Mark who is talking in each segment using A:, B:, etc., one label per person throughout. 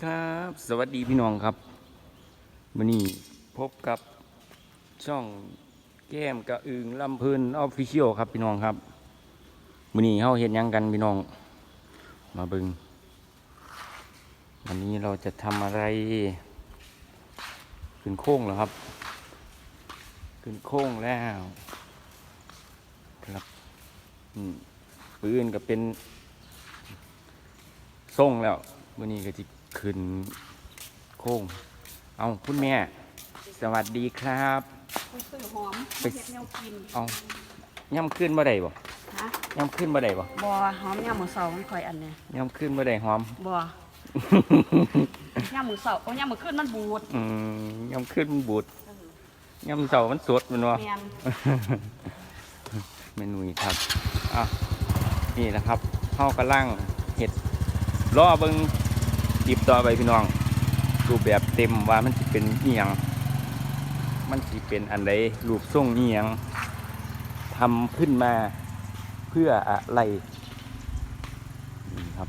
A: สวัสดีพี่น้องครับวันนี้พบกับช่องแก้มกระอึงลำพลินออฟฟิเชียลครับพี่น้องครับวันนี้เฮาเห็นยังกันพี่น้อง มาบึง วันนี้เราจะทำอะไร ขึ้นโค้งเหรอครับ ขึ้นโค้งแล้วครับปืนก็เป็นส่งแล้ววันนี้ก็จะ ขึ้นโค้ง เอาคุณแม่ สวัสดีครับ
B: ไปซื้อหอม
A: ไป
B: เห็ดแนวกิน
A: เอาย่ำขึ้นบ่ได้บ่
B: ฮะ
A: ย่ำขึ้นบ่ได้บ่
B: บ่หอมย่ามมือเสามันคอยอันเนี่ย
A: ย่ำขึ้นบ่ได้หอม
B: บ่ย่ามมือเสาโอ้ย่ามมือขึ้นมันบูด
A: อืมย่ำขึ้นมันบูดย่ำเสามันสดมันวะ
B: แมน
A: เมนูนี้ครับอะนี่นะครับเข้ากระล่างเห็ดรอเบิง ติบต่อไปพี่น้องรูปแบบเต็มว่ามันจะเป็นเอียง มันจะเป็นอันใดรูปทรงเอียงทำขึ้นมาเพื่ออะไรนี่ครับ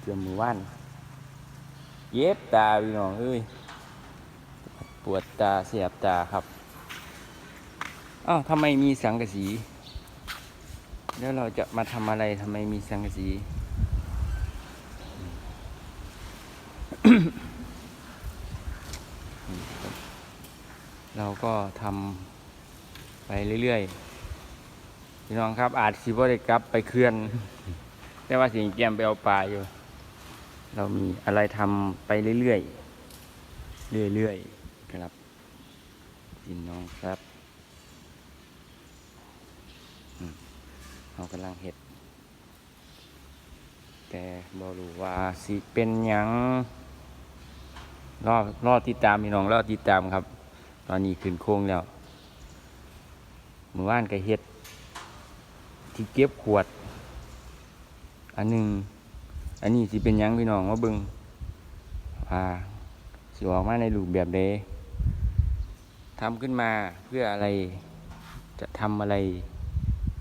A: เจือมือว่าน เย็บตาพี่น้องเอ้ยปวดตาเสียบตาครับอ้าวทำไมมีสังกะสี แล้วเราจะมาทำอะไรทำไมมีสังกะสี เราก็ทำไปเรื่อยๆ พี่น้องครับอาจสิบ่ได้กลับไปเคลื่อน แต่ว่าสิงแกมไปเอาปลาอยู่ เรามีอะไรทำไปเรื่อยๆ เรื่อยๆ ครับ พี่น้องครับเรากำลังเห็ด แต่บอรู้ว่าสิเป็นยังรอรอติดตามพี่น้องรอติดตามครับ ตอนนี้ขึ้นโค้งแล้วเมื่อวานก็เห็ด ที่เก็บขวด อันหนึ่งอันนี้สิเป็นยังพี่น้องมาเบิงว่าสิออกมาในรูปแบบใดทำขึ้นมาเพื่ออะไรจะทำอะไร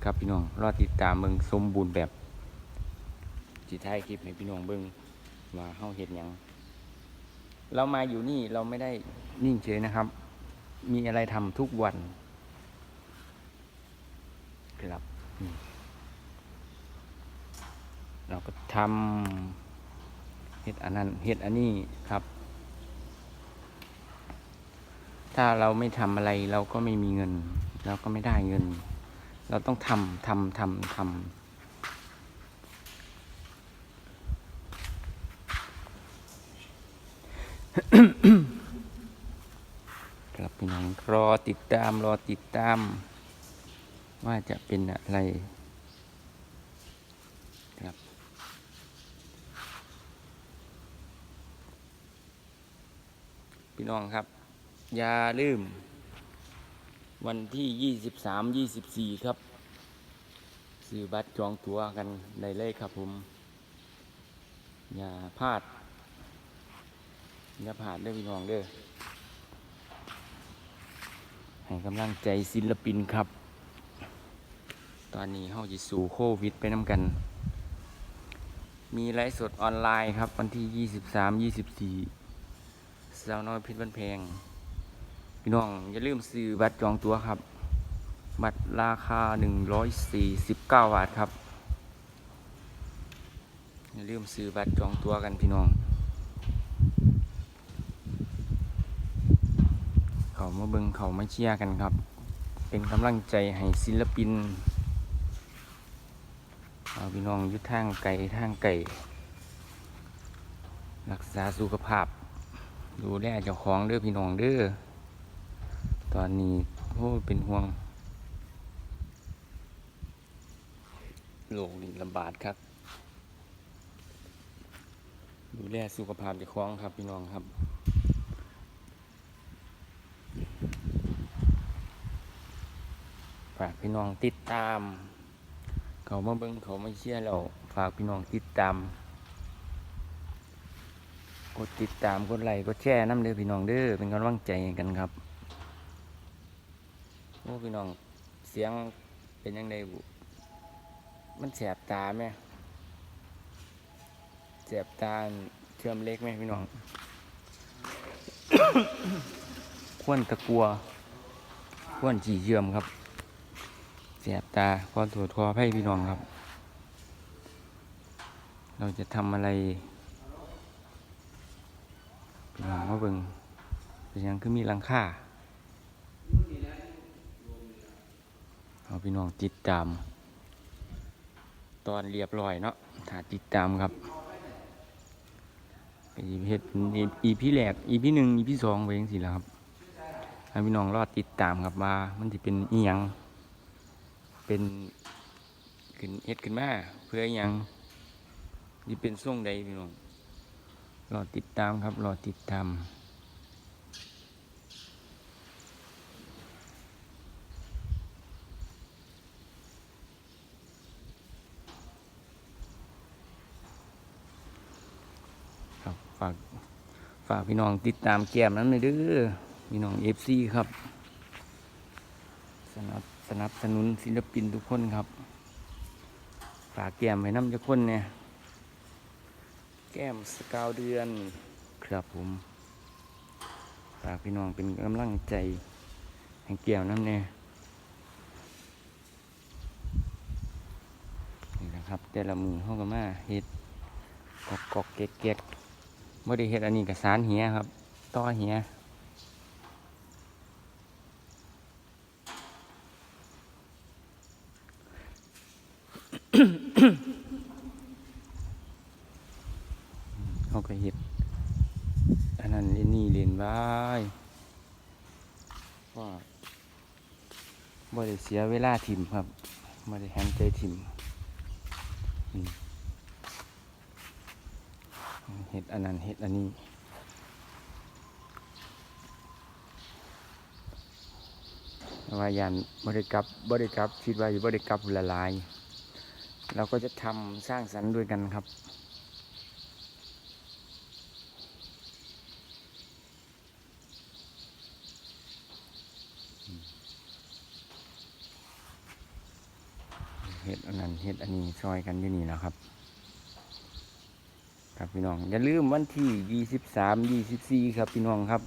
A: ครับพี่น้อง รอติดตามเบิงสมบูรณ์แบบจิท้ายคลิปให้พี่น้องเบิงว่าเฮาเฮ็ดยังเรามาอยู่นี่เราไม่ได้นิ่งเฉยนะครับ มีอะไรทำทุกวัน ครับ เราก็ทำเฮ็ดอันนั้นเฮ็ดอันนี้ครับ ถ้าเราไม่ทำอะไรเราก็ไม่มีเงิน เราก็ไม่ได้เงิน เราต้องทำทำทำทำ ครับพี่น้อง รอติดตามรอติดตาม ว่าจะเป็นอะไรครับ พี่น้องครับ อย่าลืม วันที่ยี่สิบสามยี่สิบสี่ครับซื้อบัตรจองตั๋วกันได้เลยครับผม อย่าพลาดอย่าพลาดเด้อพี่น้องเด้อ ให้กำลังใจศิลปินครับ ตอนนี้เฮาจะสู่โควิดไปน้ำกัน มีไลฟ์สดออนไลน์ครับวันที่ยี่สิบสามยี่สิบสี่สาวน้อยพิษบันแพง พี่น้องอย่าลืมซื้อบัตรจองตั๋วครับ บัตรราคา 149 บาทครับ อย่าลืมซื้อบัตรจองตั๋วกันพี่น้อง เขามาเบิงเขามาเชียร์กันครับ เป็นกำลังใจให้ศิลปินเอาพี่น้องยุดทางไก่ทางไก่ รักษาสุขภาพ ดูแลเจ้าของเด้อพี่น้องเด้อตอนนี้โอ้เป็นห่วงโลกนี่ลำบากครับ ดูแลสุขภาพเจ้าของครับพี่น้องครับ ฝากพี่น้องติดตาม เขามาเบิ่งเขามาเชียร์เราฝากพี่น้องติดตาม กดติดตามกดไลค์กดแชร์น้ำเด้อพี่น้องเด้อเป็นกำลังใจกันครับโอ้พี่น้องเสียงเป็นยังไงบุมันแสบตาไหมเจ็บตาเชื่อมเล็กไหมพี่น้อง ควนตะกัวควนจีเชื่อมครับเจ็บตาขอตรวจคอให้พี่น้องครับ เราจะทำอะไรพี่น้องมาเบิ่งเป็นยังคือมีลังคาเอาพี่น้องติดตาม ตอนเรียบร้อยเนาะถ้าติดตามครับก็สิเฮ็ดอีพีแรกอีพีหนึ่งอีพีสองไปยังสิแล้วครับ ให้พี่น้องรอติดตามครับว่ามันจะเป็นอีหยังเป็นขึ้นเฮ็ดขึ้นมาเพื่ออียังจะเป็นส่งใดพี่น้องรอติดตามครับรอติดตามฝากฝากพี่น้องติดตามแก้มนั้นเลยด้อ พี่น้องเอฟซีครับ สนับสนับสนุนศิลปินทุกคนครับ ฝากแก้มไว้น้ำจะคนเนี่ย แก้มสกาวเดือนครับผม ฝากพี่น้องเป็นกำลังใจให้แก้วน้ำเนี่ยนี่นะครับ แต่ละมือเข้ากันมาเฮ็ดกอกกอกเก็กเก็กบ่ได้เฮ็ดอันนี้กับสารเหียครับ ต่อเหีย เขาก็เฮ็ดอันนั้นเล่นนี่เล่นไว้ว่าบ่ได้เสียเวลาถิ่มครับบ่ได้แฮมใจถิ่มเห็ดอันนั้นเห็ดอันนี้ว่ายานบริกลับ บริกลับ คิดว่าอยู่บริกลับละลาย เราก็จะทำสร้างสรรค์ด้วยกันครับเห็ดอันนั้นเห็ดอันนี้ซอยกันอยู่นี่นะครับ ครับพี่น้อง อย่าลืมวันที่ยี่สิบสามยี่สิบสี่ครับพี่น้องครับ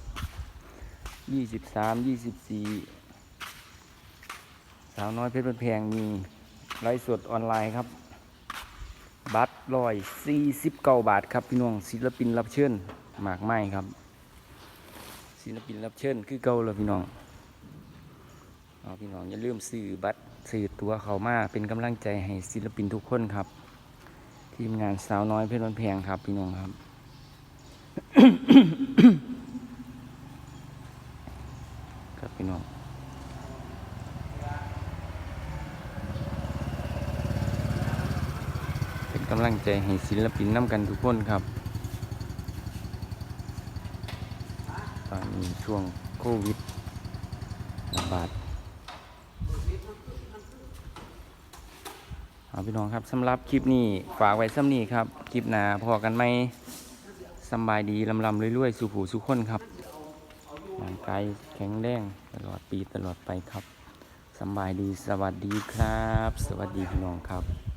A: ยี่สิบสามยี่สิบสี่สาวน้อยเพชรบ้านแพงมี ไลฟ์สดออนไลน์ครับ บัตรร้อยสี่สิบเก้าบาทครับพี่น้องศิลปินรับเชิญหมากไม้ครับ ศิลปินรับเชิญคือเก่าเลยพี่น้องเอาพี่น้องอย่าลืมซื้อบัตรซื้อตัวเขามาเป็นกำลังใจให้ศิลปินทุกคนครับ ทีมงานสาวน้อยเพชรวันแพงครับ พี่น้องครับพี่น้องเป็น กำลังใจให้ศิลปินน้ำกันทุกคนครับ ตอนนี้ช่วงโควิดระบาดเอาพี่น้องครับสำหรับคลิปนี้ฝากไว้ซ้ำนี้ครับ คลิปหน้าพอกันไหมสบายดีลำลำเรื่อยๆสู่ผูสู่คนครับร่างกายแข็งแรงตลอดปีตลอดไปครับสบายดีสวัสดีครับ สวัสดีพี่น้องครับ